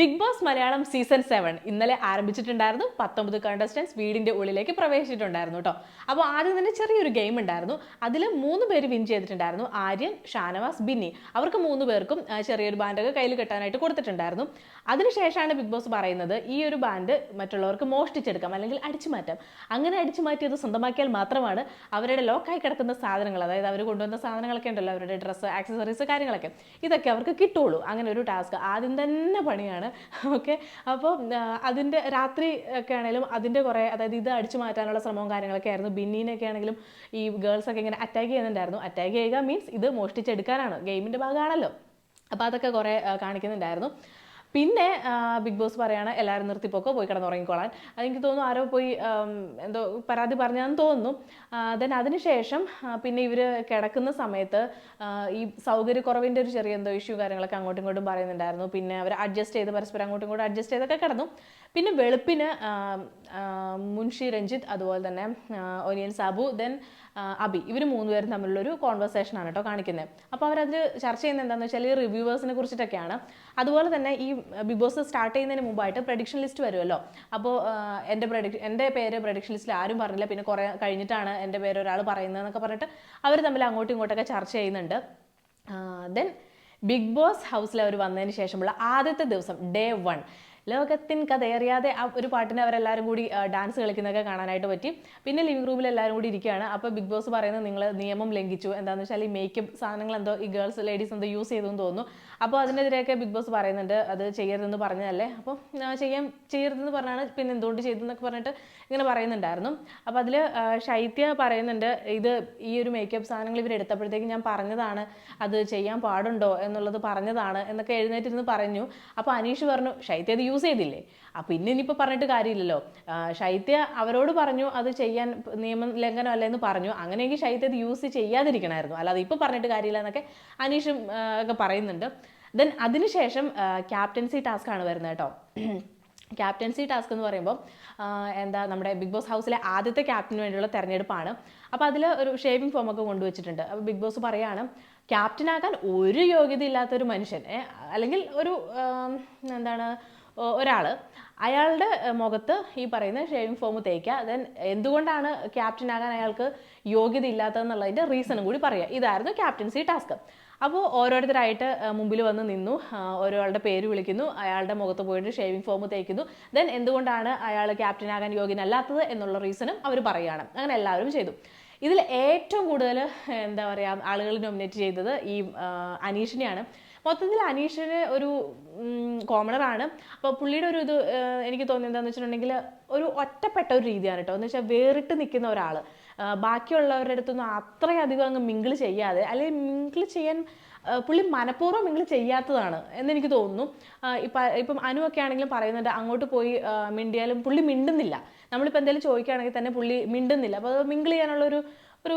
Bigg Boss Malayalam season seven ഇന്നലെ ആരംഭിച്ചിട്ടുണ്ടായിരുന്നു. പത്തൊമ്പത് കണ്ടസ്റ്റൻസ് വീടിന്റെ ഉള്ളിലേക്ക് പ്രവേശിച്ചിട്ടുണ്ടായിരുന്നു കേട്ടോ അപ്പോൾ ആദ്യം തന്നെ ചെറിയൊരു ഗെയിം ഉണ്ടായിരുന്നു. അതിൽ മൂന്ന് പേര് വിൻ ചെയ്തിട്ടുണ്ടായിരുന്നു. ആര്യൻ ഷാനവാസ് ബിന്നി. അവർക്ക് മൂന്ന് പേർക്കും ചെറിയൊരു ബാൻഡൊക്കെ കയ്യിൽ കെട്ടാനായിട്ട് കൊടുത്തിട്ടുണ്ടായിരുന്നു. അതിനുശേഷമാണ് ബിഗ് ബോസ് പറയുന്നത് ഈ ഒരു ബാൻഡ് മറ്റുള്ളവർക്ക് മോഷ്ടിച്ചെടുക്കാം അല്ലെങ്കിൽ അടിച്ചു മാറ്റാം അങ്ങനെ അടിച്ചു മാറ്റിയത് സ്വന്തമാക്കിയാൽ മാത്രമാണ് അവരുടെ ലോക്കായി കിടക്കുന്ന സാധനങ്ങൾ അതായത് അവർ കൊണ്ടുവന്ന സാധനങ്ങളൊക്കെ ഉണ്ടല്ലോ അവരുടെ ഡ്രസ്സ് ആക്സസറീസ് കാര്യങ്ങളൊക്കെ. ഇതൊക്കെ അവർക്ക് കിട്ടുള്ളൂ. അങ്ങനെ ഒരു ടാസ്ക് ആദ്യം തന്നെ പണിയാണ് ഓക്കെ? അപ്പോൾ അതിന്റെ രാത്രി ഒക്കെ ആണെങ്കിലും അതിന്റെ കുറേ അതായത് ഇത് അടിച്ചു മാറ്റാനുള്ള ശ്രമവും കാര്യങ്ങളൊക്കെ ആയിരുന്നു. ബിന്നീനൊക്കെ ആണെങ്കിലും ഈ ഗേൾസൊക്കെ ഇങ്ങനെ അറ്റാക്ക് ചെയ്യുന്നുണ്ടായിരുന്നു. അറ്റാക്ക് ചെയ്യുക മീൻസ് ഇത് മോഷ്ടിച്ചെടുക്കാനാണ്. ഗെയിമിന്റെ ഭാഗമാണല്ലോ. അപ്പോൾ അതൊക്കെ കുറേ കാണിക്കുന്നുണ്ടായിരുന്നു. പിന്നെ ബിഗ് ബോസ് പറയാണ് എല്ലാവരും നിർത്തിപ്പോക്കോ പോയി കിടന്നുറങ്ങിക്കോളാൻ അതെനിക്ക് തോന്നുന്നു ആരോ പോയി എന്തോ പരാതി പറഞ്ഞാന്ന് തോന്നുന്നു. ദെൻ അതിനുശേഷം പിന്നെ ഇവർ കിടക്കുന്ന സമയത്ത് ഈ സൗകര്യക്കുറവിന്റെ ഒരു ചെറിയ എന്തോ ഇഷ്യൂ കാര്യങ്ങളൊക്കെ അങ്ങോട്ടും ഇങ്ങോട്ടും പറയുന്നുണ്ടായിരുന്നു. പിന്നെ അവർ അഡ്ജസ്റ്റ് ചെയ്ത് പരസ്പരം അങ്ങോട്ടും ഇങ്ങോട്ടും അഡ്ജസ്റ്റ് ചെയ്തൊക്കെ കിടന്നു. പിന്നെ വെളുപ്പിന് മുൻഷി രഞ്ജിത്ത് അതുപോലെ തന്നെ ഒനിയൻ സാബു ദെൻ അബി ഇവർ മൂന്നുപേരും തമ്മിലുള്ളൊരു കോൺവെർസേഷൻ ആണ് കേട്ടോ കാണിക്കുന്നത് അപ്പോൾ അവരത് ചർച്ച ചെയ്യുന്നത് എന്താണെന്ന് വെച്ചാൽ ഈ റിവ്യൂവേഴ്സിനെ കുറിച്ചിട്ടൊക്കെയാണ്. അതുപോലെ തന്നെ ഈ ബിഗ് ബോസ് സ്റ്റാർട്ട് ചെയ്യുന്നതിന് മുമ്പായിട്ട് പ്രഡിക്ഷൻ ലിസ്റ്റ് വരുമല്ലോ അപ്പോൾ എന്റെ പ്രഡിക്ഷൻ എന്റെ പേര് പ്രഡിക്ഷൻ ലിസ്റ്റിൽ ആരും പറഞ്ഞില്ല. പിന്നെ കുറേ കഴിഞ്ഞിട്ടാണ് എന്റെ പേര് ഒരാൾ പറയുന്നതെന്നൊക്കെ പറഞ്ഞിട്ട് അവർ തമ്മിൽ അങ്ങോട്ടും ഇങ്ങോട്ടൊക്കെ ചർച്ച ചെയ്യുന്നുണ്ട്. ദെൻ ബിഗ് ബോസ് ഹൗസിൽ അവർ വന്നതിന് ശേഷമുള്ള ആദ്യത്തെ ദിവസം ഡേ വൺ ലോകത്തിൻ കഥയറിയാതെ ആ ഒരു പാട്ടിന് അവരെല്ലാവരും കൂടി ഡാൻസ് കളിക്കുന്നതൊക്കെ കാണാനായിട്ട് പറ്റി. പിന്നെ ലിവിംഗ് റൂമിൽ എല്ലാവരും കൂടി ഇരിക്കുകയാണ്. അപ്പോൾ ബിഗ് ബോസ് പറയുന്നത് നിങ്ങൾ നിയമം ലംഘിച്ചു. എന്താണെന്ന് വെച്ചാൽ ഈ മേക്കപ്പ് സാധനങ്ങൾ എന്തോ ഈ ഗേൾസ് ലേഡീസ് എന്തോ യൂസ് ചെയ്തു തോന്നുന്നു. അപ്പോൾ അതിനെതിരെയൊക്കെ ബിഗ് ബോസ് പറയുന്നുണ്ട്. അത് ചെയ്യരുതെന്ന് പറഞ്ഞതല്ലേ? അപ്പോൾ ചെയ്യാൻ ചെയ്യരുതെന്ന് പറഞ്ഞാണ് പിന്നെ എന്തുകൊണ്ട് ചെയ്തു എന്നൊക്കെ പറഞ്ഞിട്ട് ഇങ്ങനെ പറയുന്നുണ്ടായിരുന്നു. അപ്പോൾ അതിൽ ശൈത്യ പറയുന്നുണ്ട് ഇത് ഈ ഒരു മേക്കപ്പ് സാധനങ്ങൾ ഇവർ എടുത്തപ്പോഴത്തേക്ക് ഞാൻ പറഞ്ഞതാണ് അത് ചെയ്യാൻ പാടുണ്ടോ എന്നുള്ളത് പറഞ്ഞതാണ് എന്നൊക്കെ എഴുന്നേറ്റിരുന്ന് പറഞ്ഞു. അപ്പോൾ അനീഷ് പറഞ്ഞു ശൈത്യ അത് യൂസ് ചെയ്തില്ലേ? ആ പിന്നെ ഇനിയിപ്പോൾ പറഞ്ഞിട്ട് കാര്യമില്ലല്ലോ. ശൈത്യ അവരോട് പറഞ്ഞു അത് ചെയ്യാൻ നിയമ അല്ലെന്ന് പറഞ്ഞു. അങ്ങനെയെങ്കിൽ ശൈത്യ അത് യൂസ് ചെയ്യാതിരിക്കണമായിരുന്നു അല്ലാതെ ഇപ്പോൾ പറഞ്ഞിട്ട് കാര്യമില്ല എന്നൊക്കെ അനീഷും ഒക്കെ പറയുന്നുണ്ട്. ദെൻ അതിനുശേഷം ക്യാപ്റ്റൻസി ടാസ്ക് ആണ് വരുന്നത് കേട്ടോ. ക്യാപ്റ്റൻസി ടാസ്ക് എന്ന് പറയുമ്പോൾ എന്താ നമ്മുടെ ബിഗ് ബോസ് ഹൗസിലെ ആദ്യത്തെ ക്യാപ്റ്റന് വേണ്ടിയുള്ള തെരഞ്ഞെടുപ്പാണ്. അപ്പോൾ അതിൽ ഒരു ഷേവിംഗ് ഫോമൊക്കെ കൊണ്ടുവച്ചിട്ടുണ്ട്. അപ്പോൾ ബിഗ് ബോസ് പറയാണ് ക്യാപ്റ്റനാകാൻ ഒരു യോഗ്യത ഇല്ലാത്തൊരു മനുഷ്യൻ അല്ലെങ്കിൽ ഒരു എന്താണ് ഒരാൾ അയാളുടെ മുഖത്ത് ഈ പറയുന്ന ഷേവിംഗ് ഫോം തേക്കുക. ദെൻ എന്തുകൊണ്ടാണ് ക്യാപ്റ്റൻ ആകാൻ അയാൾക്ക് യോഗ്യത ഇല്ലാത്തതെന്നുള്ളതിന്റെ റീസണും കൂടി പറയുക ഇതായിരുന്നു ക്യാപ്റ്റൻസി ടാസ്ക് അപ്പോൾ ഓരോരുത്തരായിട്ട് മുമ്പിൽ വന്ന് നിന്നു. ഒരാളുടെ പേര് വിളിക്കുന്നു. അയാളുടെ മുഖത്ത് പോയിട്ട് ഷേവിംഗ് ഫോം തേക്കുന്നു. ദെൻ എന്തുകൊണ്ടാണ് അയാൾ ക്യാപ്റ്റനാകാൻ യോഗ്യനല്ലാത്തത് എന്നുള്ള റീസണും അവർ പറയുകയാണ്. അങ്ങനെ എല്ലാവരും ചെയ്തു. ഇതിൽ ഏറ്റവും കൂടുതൽ എന്താ പറയുക ആളുകൾ നോമിനേറ്റ് ചെയ്തത് ഈ അനീഷിനെയാണ്. മൊത്തത്തിൽ അനീഷിന് ഒരു കോമണറാണ് അപ്പോൾ പുള്ളിയുടെ ഒരു ഇത് എനിക്ക് തോന്നിയത് എന്താണെന്ന് വെച്ചിട്ടുണ്ടെങ്കിൽ ഒരു ഒറ്റപ്പെട്ട ഒരു രീതിയാണ് കേട്ടോ എന്ന് വെച്ചാൽ വേറിട്ട് നിൽക്കുന്ന ഒരാൾ ബാക്കിയുള്ളവരുടെ അടുത്തൊന്നും അത്രയധികം അങ്ങ് മിങ്കിൾ ചെയ്യാതെ അല്ലെങ്കിൽ മിങ്കിൾ ചെയ്യാൻ പുള്ളി മനഃപൂർവം മിങ്കിൾ ചെയ്യാത്തതാണ് എന്നെനിക്ക് തോന്നുന്നു. ഇപ്പം ഇപ്പം അനുവൊക്കെ ആണെങ്കിലും പറയുന്നുണ്ട് അങ്ങോട്ട് പോയി മിണ്ടിയാലും പുള്ളി മിണ്ടുന്നില്ല. നമ്മളിപ്പോൾ എന്തെങ്കിലും ചോദിക്കുകയാണെങ്കിൽ തന്നെ പുള്ളി മിണ്ടുന്നില്ല. അപ്പോൾ അത് മിങ്കിൾ ചെയ്യാനുള്ളൊരു ഒരു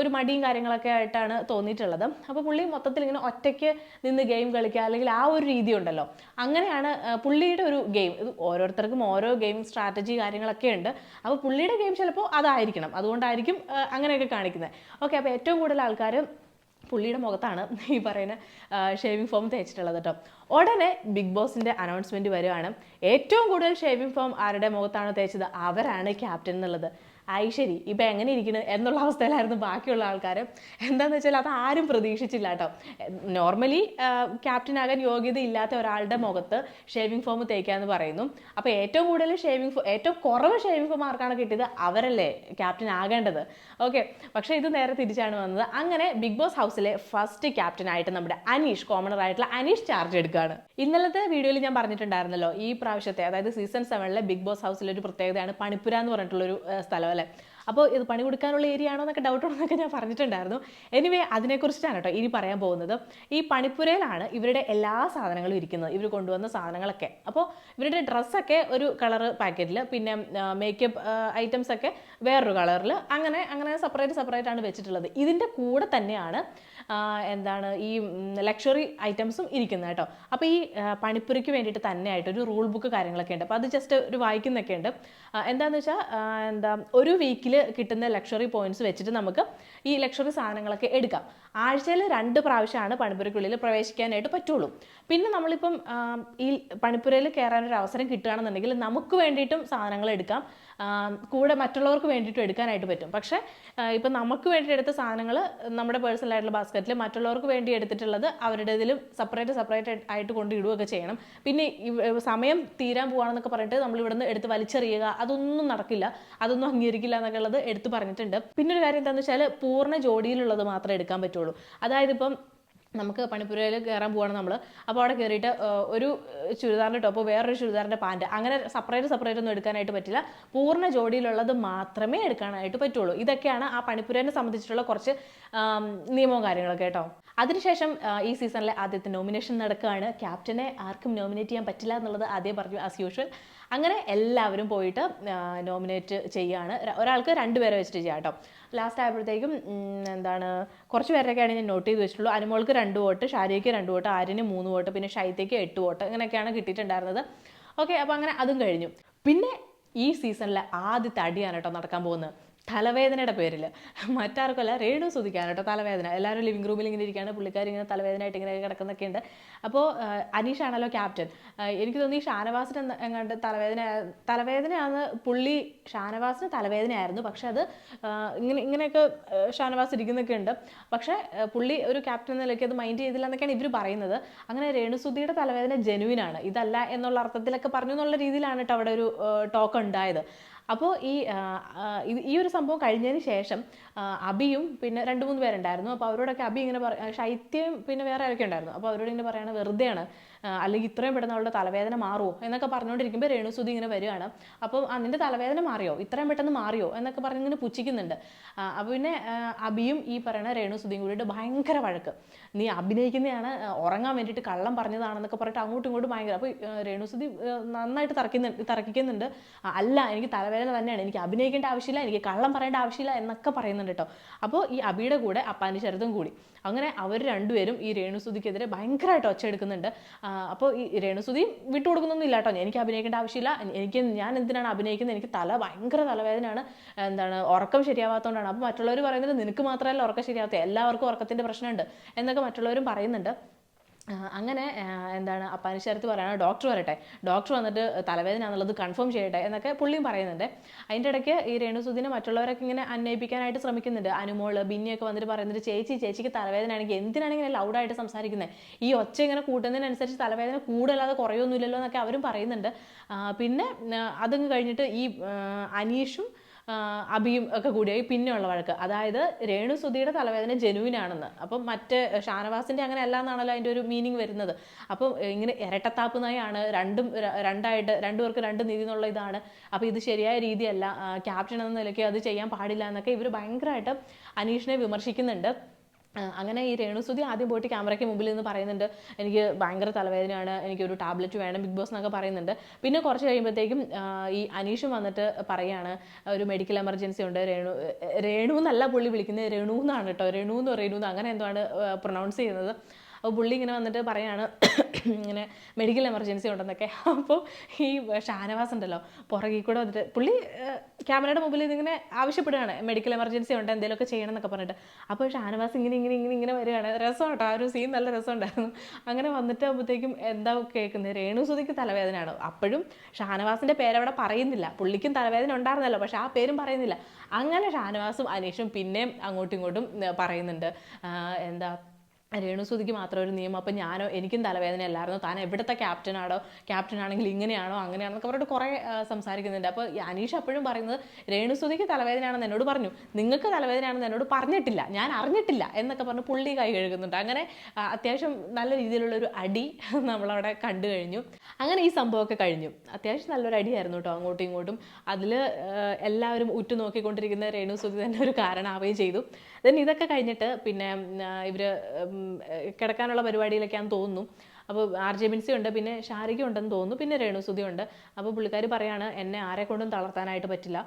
ഒരു മടിയും കാര്യങ്ങളൊക്കെ ആയിട്ടാണ് തോന്നിയിട്ടുള്ളത്. അപ്പോൾ പുള്ളി മൊത്തത്തിൽ ഇങ്ങനെ ഒറ്റയ്ക്ക് നിന്ന് ഗെയിം കളിക്കുക അല്ലെങ്കിൽ ആ ഒരു രീതി ഉണ്ടല്ലോ. അങ്ങനെയാണ് പുള്ളിയുടെ ഒരു ഗെയിം. ഇത് ഓരോരുത്തർക്കും ഓരോ ഗെയിം സ്ട്രാറ്റജി കാര്യങ്ങളൊക്കെ ഉണ്ട്. അപ്പോൾ പുള്ളിയുടെ ഗെയിം ചിലപ്പോൾ അതായിരിക്കണം. അതുകൊണ്ടായിരിക്കും അങ്ങനെയൊക്കെ കാണിക്കുന്നത്. ഓക്കെ അപ്പോൾ ഏറ്റവും കൂടുതൽ ആൾക്കാർ പുള്ളിയുടെ മുഖത്താണ് ഈ പറയുന്ന ഷേവിംഗ് ഫോം തേച്ചിട്ടുള്ളത് കേട്ടോ. ഉടനെ ബിഗ് ബോസിന്റെ അനൗൺസ്മെന്റ് വരുവാണ്. ഏറ്റവും കൂടുതൽ ഷേവിംഗ് ഫോം ആരുടെ മുഖത്താണ് തേച്ചത്? അവരാണ് ക്യാപ്റ്റൻ എന്നുള്ളത്. ആയി ഇപ്പം എങ്ങനെ ഇരിക്കുന്നു എന്നുള്ള അവസ്ഥയിലായിരുന്നു ബാക്കിയുള്ള ആൾക്കാർ എന്താണെന്ന് വെച്ചാൽ അത് ആരും പ്രതീക്ഷിച്ചില്ല കേട്ടോ. നോർമലി ക്യാപ്റ്റൻ ആകാൻ യോഗ്യത ഇല്ലാത്ത ഒരാളുടെ മുഖത്ത് ഷേവിംഗ് ഫോം തേക്കാന്ന് പറയുന്നു. അപ്പോൾ ഏറ്റവും കൂടുതൽ ഷേവിംഗ് ഫോ ഏറ്റവും കുറവ് ഷേവിംഗ് ഫോം ആർക്കാണ് കിട്ടിയത്? അവരല്ലേ ക്യാപ്റ്റൻ ആകേണ്ടത്. ഓക്കെ പക്ഷേ ഇത് നേരെ തിരിച്ചാണ് വന്നത്. അങ്ങനെ ബിഗ് ബോസ് ഹൗസിലെ ഫസ്റ്റ് ക്യാപ്റ്റൻ ആയിട്ട് നമ്മുടെ അനീഷ് കോമണർ ആയിട്ടുള്ള അനീഷ് ചാർജ് എടുക്കുകയാണ് ഇന്നലത്തെ വീഡിയോയിൽ ഞാൻ പറഞ്ഞിട്ടുണ്ടായിരുന്നല്ലോ ഈ പ്രാവശ്യത്തെ അതായത് സീസൺ സെവനിലെ ബിഗ് ബോസ് ഹൗസിലെ ഒരു പ്രത്യേകതയാണ് പണിപ്പുര എന്ന് പറഞ്ഞിട്ടുള്ളൊരു സ്ഥലം അല്ലേ? അപ്പോൾ ഇത് പണി കൊടുക്കാനുള്ള ഏരിയ ആണോ എന്നൊക്കെ ഡൗട്ട് ഉണ്ടെന്നൊക്കെ ഞാൻ പറഞ്ഞിട്ടുണ്ടായിരുന്നു. എനിവേ അതിനെക്കുറിച്ചിട്ടാണ് കേട്ടോ ഇനി പറയാൻ പോകുന്നത്. ഈ പണിപ്പുരയിലാണ് ഇവരുടെ എല്ലാ സാധനങ്ങളും ഇരിക്കുന്നത്. ഇവർ കൊണ്ടുവന്ന സാധനങ്ങളൊക്കെ. അപ്പോൾ ഇവരുടെ ഡ്രസ്സൊക്കെ ഒരു കളർ പാക്കറ്റിൽ പിന്നെ മേക്കപ്പ് ഐറ്റംസ് ഒക്കെ വേറൊരു കളറിൽ അങ്ങനെ അങ്ങനെ സെപ്പറേറ്റ് സെപ്പറേറ്റ് ആണ് വെച്ചിട്ടുള്ളത്. ഇതിന്റെ കൂടെ തന്നെയാണ് എന്താണ് ഈ ലക്ഷറി ഐറ്റംസും ഇരിക്കുന്നത് കേട്ടോ. അപ്പോൾ ഈ പണിപ്പുരയ്ക്ക് വേണ്ടിയിട്ട് തന്നെയായിട്ട് ഒരു റൂൾ ബുക്ക് കാര്യങ്ങളൊക്കെ ഉണ്ട്. അപ്പോൾ അത് ജസ്റ്റ് ഒരു വായിക്കുന്നൊക്കെ ഉണ്ട്. എന്താണെന്ന് വെച്ചാൽ എന്താ ഒരു വീക്കിൽ കിട്ടുന്ന ലക്ഷറി പോയിന്റ്സ് വെച്ചിട്ട് നമുക്ക് ഈ ലക്ഷറി സാധനങ്ങളൊക്കെ എടുക്കാം. ആഴ്ചയിൽ രണ്ട് പ്രാവശ്യമാണ് പണിപ്പുരയ്ക്കുള്ളിൽ പ്രവേശിക്കാനായിട്ട് പറ്റുള്ളൂ. പിന്നെ നമ്മളിപ്പം ഈ പണിപ്പുരയിൽ കയറാനൊരു അവസരം കിട്ടുകയാണെന്നുണ്ടെങ്കിൽ നമുക്ക് വേണ്ടിയിട്ടും സാധനങ്ങൾ എടുക്കാം. കൂടെ മറ്റുള്ളവർക്ക് വേണ്ടിയിട്ടും എടുക്കാനായിട്ട് പറ്റും. പക്ഷേ ഇപ്പം നമുക്ക് വേണ്ടിയിട്ട് എടുത്ത സാധനങ്ങൾ നമ്മുടെ പേഴ്സണൽ ആയിട്ടുള്ള ബാസ്ക്കറ്റിൽ മറ്റുള്ളവർക്ക് വേണ്ടി എടുത്തിട്ടുള്ളത് അവരുടെ ഇതിലും സെപ്പറേറ്റ് സെപ്പറേറ്റ് ആയിട്ട് കൊണ്ട് ഇടുകയൊക്കെ ചെയ്യണം. പിന്നെ സമയം തീരാൻ പോവാണെന്നൊക്കെ പറഞ്ഞിട്ട് നമ്മൾ ഇവിടുന്ന് എടുത്ത് വലിച്ചെറിയുക അതൊന്നും നടക്കില്ല. അതൊന്നും അംഗീകരിക്കില്ല എന്നൊക്കെയുള്ളത് എടുത്തു പറഞ്ഞിട്ടുണ്ട്. പിന്നെ ഒരു കാര്യം എന്താണെന്ന് വെച്ചാൽ പൂർണ ജോഡിയിലുള്ളത് മാത്രമേ എടുക്കാൻ പറ്റുള്ളൂ. അതായത് ഇപ്പം നമുക്ക് പണിപ്പുരയിൽ കയറാൻ പോവാണ് നമ്മൾ അപ്പോൾ അവിടെ കയറിയിട്ട് ഒരു ചുരിദാറിന്റെ ടോപ്പ് വേറൊരു ചുരിദാറിന്റെ പാന്റ് അങ്ങനെ സെപ്പറേറ്റ് സെപ്പറേറ്റ് ഒന്നും എടുക്കാനായിട്ട് പറ്റില്ല. പൂർണ ജോഡിയിലുള്ളത് മാത്രമേ എടുക്കാനായിട്ട് പറ്റുള്ളൂ. ഇതൊക്കെയാണ് ആ പണിപ്പുരേനെ സംബന്ധിച്ചിട്ടുള്ള കുറച്ച് നിയമവും കാര്യങ്ങളൊക്കെ കേട്ടോ. അതിനുശേഷം ഈ സീസണിലെ ആദ്യത്തെ നോമിനേഷൻ നടക്കുകയാണ്. ക്യാപ്റ്റനെ ആർക്കും നോമിനേറ്റ് ചെയ്യാൻ പറ്റില്ല എന്നുള്ളത് ആദ്യം പറഞ്ഞു ആസ് യൂഷ്വൽ അങ്ങനെ എല്ലാവരും പോയിട്ട് നോമിനേറ്റ് ചെയ്യുകയാണ്. ഒരാൾക്ക് രണ്ടുപേരെ വെച്ചിട്ട് ചെയ്യാം കേട്ടോ. ലാസ്റ്റ് ആയപ്പോഴത്തേക്കും എന്താണ് കുറച്ച് പേരൊക്കെയാണ് ഞാൻ നോട്ട് ചെയ്ത് വെച്ചിട്ടുള്ളൂ. അനുമോൾക്ക് രണ്ട് വോട്ട് ഷാരിക്ക് രണ്ട് വോട്ട് ആര്യന് മൂന്ന് വോട്ട് പിന്നെ ഷൈത്തേക്ക് എട്ട് വോട്ട് അങ്ങനെയൊക്കെയാണ് കിട്ടിയിട്ടുണ്ടായിരുന്നത്. ഓക്കെ അപ്പോൾ അങ്ങനെ അതും കഴിഞ്ഞു. പിന്നെ ഈ സീസണിലെ ആദ്യത്തെ അടിയാണ് കേട്ടോ നടക്കാൻ പോകുന്നത്. തലവേദനയുടെ പേരിൽ മറ്റാർക്കല്ല രേണു സുധിക്കാണ് കേട്ടോ തലവേദന. എല്ലാവരും ലിവിംഗ് റൂമിൽ ഇങ്ങനെ ഇരിക്കുകയാണ് പുള്ളിക്കാർ ഇങ്ങനെ തലവേദനയായിട്ട് ഇങ്ങനെ കിടക്കുന്നൊക്കെ ഉണ്ട് അപ്പോൾ അനീഷാണല്ലോ ക്യാപ്റ്റൻ എനിക്ക് തോന്നി ഷാനവാസിന് എങ്ങാണ്ട് തലവേദന തലവേദനയാണ് പുള്ളി ഷാനവാസിന് തലവേദനയായിരുന്നു. പക്ഷെ അത് ഇങ്ങനെ ഇങ്ങനെയൊക്കെ ഷാനവാസ് ഇരിക്കുന്നൊക്കെ ഉണ്ട് പക്ഷേ പുള്ളി ഒരു ക്യാപ്റ്റൻ നിലയ്ക്ക് അത് മൈൻഡ് ചെയ്തില്ല എന്നൊക്കെയാണ് ഇവർ പറയുന്നത്. അങ്ങനെ രേണുസുധിയുടെ തലവേദന ജെനുവിനാണ് ഇതല്ല എന്നുള്ള അർത്ഥത്തിലൊക്കെ പറഞ്ഞു എന്നുള്ള രീതിയിലാണ് കേട്ടോ അവിടെ ഒരു ടോക്ക് ഉണ്ടായത്. അപ്പോൾ ഈ ഈ ഒരു സംഭവം കഴിഞ്ഞതിന് ശേഷം അബിയും പിന്നെ രണ്ട് മൂന്ന് പേരുണ്ടായിരുന്നു. അപ്പോൾ അവരോടൊക്കെ അബി ഇങ്ങനെ പറ ശൈത്യം പിന്നെ വേറെ ആരൊക്കെ ഉണ്ടായിരുന്നു? അപ്പോൾ അവരോട് ഇങ്ങനെ പറയുകയാണ് വെറുതെയാണ്. അല്ലെങ്കിൽ ഇത്രയും പെട്ടെന്ന് അവളുടെ തലവേദന മാറുമോ എന്നൊക്കെ പറഞ്ഞുകൊണ്ടിരിക്കുമ്പോൾ രേണുസുതി ഇങ്ങനെ വരികയാണ്. അപ്പോൾ അതിന്റെ തലവേദന മാറിയോ? ഇത്രയും പെട്ടെന്ന് മാറിയോ? എന്നൊക്കെ പറഞ്ഞ് ഇങ്ങനെ പുച്ഛിക്കുന്നുണ്ട്. അപ്പോൾ പിന്നെ അബിയും ഈ പറയുന്ന രേണുസുതിയും കൂടിയിട്ട് ഭയങ്കര വഴക്ക്. നീ അഭിനയിക്കുന്നതാണ് ഉറങ്ങാൻ വേണ്ടിയിട്ട് കള്ളം പറഞ്ഞതാണെന്നൊക്കെ പറഞ്ഞിട്ട് അങ്ങോട്ടും ഇങ്ങോട്ടും ഭയങ്കര അപ്പോൾ രേണുസുതി നന്നായിട്ട് തറക്കുന്നുണ്ട് തറക്കിക്കുന്നുണ്ട് അല്ല എനിക്ക് തലവേദന തന്നെയാണ്. എനിക്ക് അഭിനയിക്കേണ്ട ആവശ്യമില്ല എനിക്ക് കള്ളം പറയേണ്ട ആവശ്യമില്ല എന്നൊക്കെ പറയുന്നുണ്ട് കേട്ടോ. അപ്പോൾ ഈ അബിയുടെ കൂടെ അപ്പാന്റെ ചെറുതും കൂടി. അങ്ങനെ അവർ രണ്ടുപേരും ഈ രേണുസുതിക്കെതിരെ ഭയങ്കരമായിട്ട് ഒച്ച എടുക്കുന്നുണ്ട് അപ്പോൾ ഈ രേണുസുതി വിട്ടുകൊടുക്കുന്നൊന്നും ഇല്ല കേട്ടോ എനിക്ക് അഭിനയിക്കേണ്ട ആവശ്യമില്ല. എനിക്ക് ഞാൻ എന്തിനാണ് അഭിനയിക്കുന്നത്? എനിക്ക് തല ഭയങ്കര തലവേദനയാണ്. എന്താണ് ഉറക്കം ശരിയാവാത്തതുകൊണ്ടാണ് അപ്പോൾ മറ്റുള്ളവർ പറയുന്നത് നിനക്ക് മാത്രമല്ല ഉറക്കം ശരിയാവാത്ത എല്ലാവർക്കും ഉറക്കത്തിന്റെ പ്രശ്നമുണ്ട് എന്നൊക്കെ മറ്റുള്ളവരും പറയുന്നുണ്ട്. അങ്ങനെ എന്താണ് അപ്പാനിശരത്ത് പറയണം ഡോക്ടർ വരട്ടെ ഡോക്ടർ വന്നിട്ട് തലവേദന എന്നുള്ളത് കൺഫേം ചെയ്യട്ടെ എന്നൊക്കെ പുള്ളിയും പറയുന്നുണ്ട്. അതിന്റെ ഇടയ്ക്ക് ഈ രേണുസുദിനെ മറ്റുള്ളവരൊക്കെ ഇങ്ങനെ അന്വയിപ്പിക്കാനായിട്ട് ശ്രമിക്കുന്നുണ്ട്. അനുമോൾ ബിന്നിയൊക്കെ വന്നിട്ട് പറയുന്നുണ്ട് ചേച്ചി ചേച്ചിക്ക് തലവേദനയാണെങ്കിൽ എന്തിനാണ് ഇങ്ങനെ ലൗഡായിട്ട് സംസാരിക്കുന്നത് ഈ ഒച്ച ഇങ്ങനെ കൂട്ടുന്നതിനനുസരിച്ച് തലവേദന കൂടുതലാതെ കുറയൊന്നുമില്ലല്ലോ എന്നൊക്കെ അവരും പറയുന്നുണ്ട്. പിന്നെ അതങ്ങ് കഴിഞ്ഞിട്ട് ഈ അനീഷും ആ, അഭിയും ഒക്കെ കൂടിയായി. പിന്നെയുള്ള വഴക്ക്. അതായത് രേണു സുധിയുടെ തലവേദന ജനുവിനാണെന്ന്. അപ്പം മറ്റ് ഷാനവാസിന്റെ അങ്ങനെ അല്ല എന്നാണല്ലോ അതിന്റെ ഒരു മീനിങ് വരുന്നത്. അപ്പം ഇങ്ങനെ ഇരട്ടത്താപ്പ് നയാണ്. രണ്ടും രണ്ടായിട്ട് രണ്ടുപേർക്ക് രണ്ട് നീതി എന്നുള്ള ഇതാണ്. അപ്പോൾ ഇത് ശരിയായ രീതിയല്ല. ക്യാപ്റ്റൻ എന്ന നിലയ്ക്ക് അത് ചെയ്യാൻ പാടില്ല എന്നൊക്കെ ഇവർ ഭയങ്കരമായിട്ട് അനീഷിനെ വിമർശിക്കുന്നുണ്ട്. അങ്ങനെ ഈ രേണുസുതി ആദ്യം പോയിട്ട് ക്യാമറയ്ക്ക് മുമ്പിൽ നിന്ന് പറയുന്നുണ്ട് എനിക്ക് ഭയങ്കര തലവേദനയാണ് എനിക്കൊരു ടാബ്ലറ്റ് വേണം ബിഗ് ബോസ് എന്നൊക്കെ പറയുന്നുണ്ട്. പിന്നെ കുറച്ച് കഴിയുമ്പോഴത്തേക്കും ഈ അനീഷും വന്നിട്ട് പറയാണ് ഒരു മെഡിക്കൽ എമർജൻസി ഉണ്ട് രേണു രേണു എന്നല്ല പുള്ളി വിളിക്കുന്നത് രേണു എന്നാണ് കേട്ടോ രേണു എന്ന് പറയുന്നു അങ്ങനെ എന്തോ ആണ് പ്രൊനൗൺസ് ചെയ്യുന്നത്. അപ്പോൾ പുള്ളി ഇങ്ങനെ വന്നിട്ട് പറയാണ് ഇങ്ങനെ മെഡിക്കൽ എമർജൻസി ഉണ്ടെന്നൊക്കെ. അപ്പോൾ ഈ ഷാനവാസ് ഉണ്ടല്ലോ പുറകിൽ കൂടെ വന്നിട്ട് പുള്ളി ക്യാമറയുടെ മുമ്പിൽ ഇതിങ്ങനെ ആവശ്യപ്പെടുകയാണ് മെഡിക്കൽ എമർജൻസി ഉണ്ട് എന്തെങ്കിലുമൊക്കെ ചെയ്യണം എന്നൊക്കെ പറഞ്ഞിട്ട്. അപ്പോൾ ഷാനവാസ് ഇങ്ങനെ ഇങ്ങനെ ഇങ്ങനെ ഇങ്ങനെ വരികയാണ്. രസം കേട്ടോ ആ ഒരു സീൻ നല്ല രസമുണ്ടായിരുന്നു. അങ്ങനെ വന്നിട്ട് ആകുമ്പോഴത്തേക്കും എന്താ കേൾക്കുന്നത് രേണുസുതിക്ക് തലവേദനയാണ്. അപ്പോഴും ഷാനവാസിന്റെ പേരവിടെ പറയുന്നില്ല. പുള്ളിക്കും തലവേദന ഉണ്ടായിരുന്നല്ലോ പക്ഷെ ആ പേരും പറയുന്നില്ല. അങ്ങനെ ഷാനവാസും അനീഷും പിന്നെയും അങ്ങോട്ടും ഇങ്ങോട്ടും പറയുന്നുണ്ട്. എന്താ രേണുസുതിക്ക് മാത്രം ഒരു നിയമം. അപ്പം ഞാനോ എനിക്കും തലവേദന അല്ലായിരുന്നു. താൻ എവിടുത്തെ ക്യാപ്റ്റനാണോ ക്യാപ്റ്റൻ ആണെങ്കിൽ ഇങ്ങനെയാണോ? അങ്ങനെയാണോ എന്നൊക്കെ പറഞ്ഞിട്ട് കുറേ സംസാരിക്കുന്നുണ്ട്. അപ്പോൾ അനീഷ് അപ്പോഴും പറയുന്നത് രേണുസുതിക്ക് തലവേദനയാണെന്ന് എന്നോട് പറഞ്ഞു. നിങ്ങൾക്ക് തലവേദനയാണെന്ന് എന്നോട് പറഞ്ഞിട്ടില്ല. ഞാൻ അറിഞ്ഞിട്ടില്ല. എന്നൊക്കെ പറഞ്ഞ് പുള്ളി കൈ കഴുകുന്നുണ്ട്. അങ്ങനെ അത്യാവശ്യം നല്ല രീതിയിലുള്ള ഒരു അടി നമ്മളവിടെ കണ്ടു കഴിഞ്ഞു. അങ്ങനെ ഈ സംഭവമൊക്കെ കഴിഞ്ഞു. അത്യാവശ്യം നല്ലൊരു അടിയായിരുന്നു കേട്ടോ അങ്ങോട്ടും ഇങ്ങോട്ടും. അതിൽ എല്ലാവരും ഉറ്റുനോക്കിക്കൊണ്ടിരിക്കുന്ന രേണുസുതി തന്നെ ഒരു കാരണമാവുകയും ചെയ്തു. ദെൻ ഇതൊക്കെ കഴിഞ്ഞിട്ട് പിന്നെ ഇവർ കിടക്കാനുള്ള പരിപാടിയിലൊക്കെയാണെന്ന് തോന്നുന്നു. അപ്പോൾ ആർ ജെ ബിൻസി ഉണ്ട് പിന്നെ ഷാരിക ഉണ്ടെന്ന് തോന്നുന്നു പിന്നെ രേണുസുതി ഉണ്ട്. അപ്പോൾ പുള്ളിക്കാർ പറയാണ് എന്നെ ആരെ കൊണ്ടും തളർത്താനായിട്ട് പറ്റില്ല.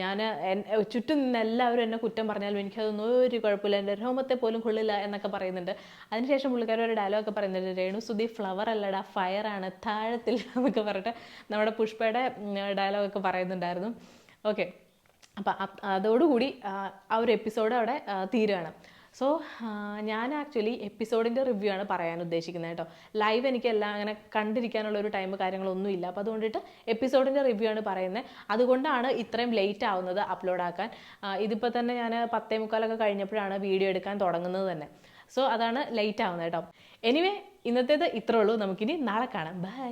ഞാൻ ചുറ്റും നിന്ന് എല്ലാവരും എന്നെ കുറ്റം പറഞ്ഞാലും എനിക്കതൊന്നും ഒരു കുഴപ്പമില്ല. എന്റെ രോമത്തെ പോലും കൊള്ളില്ല എന്നൊക്കെ പറയുന്നുണ്ട്. അതിനുശേഷം പുള്ളിക്കാർ ഒരു ഡയലോഗ് ഒക്കെ പറയുന്നുണ്ട് രേണുസുതി ഫ്ലവർ അല്ലടാ ഫയറാണ് താഴത്തിൽ എന്നൊക്കെ പറഞ്ഞിട്ട് നമ്മുടെ പുഷ്പയുടെ ഡയലോഗൊക്കെ പറയുന്നുണ്ടായിരുന്നു. ഓക്കെ അപ്പം അതോടുകൂടി ആ ഒരു എപ്പിസോഡ് അവിടെ തീരുകയാണ്. സോ ഞാൻ ആക്ച്വലി എപ്പിസോഡിന്റെ റിവ്യൂ ആണ് പറയാൻ ഉദ്ദേശിക്കുന്നത് കേട്ടോ. ലൈവ് എനിക്ക് എല്ലാം അങ്ങനെ കണ്ടിരിക്കാനുള്ള ഒരു ടൈം കാര്യങ്ങളൊന്നും ഇല്ല. അപ്പോൾ അതുകൊണ്ടിട്ട് എപ്പിസോഡിന്റെ റിവ്യൂ ആണ് പറയുന്നത്. അതുകൊണ്ടാണ് ഇത്രയും ലേറ്റ് ആവുന്നത് അപ്ലോഡ് ആക്കാൻ. ഇതിപ്പോൾ തന്നെ ഞാൻ പത്തേ മുക്കാലൊക്കെ കഴിഞ്ഞപ്പോഴാണ് വീഡിയോ എടുക്കാൻ തുടങ്ങുന്നത് തന്നെ. സോ അതാണ് ലേറ്റ് ആവുന്നത് കേട്ടോ. എനിവേ ഇന്നത്തേത് ഇത്രേ ഉള്ളൂ. നമുക്കിനി നാളെ കാണാം. ബൈ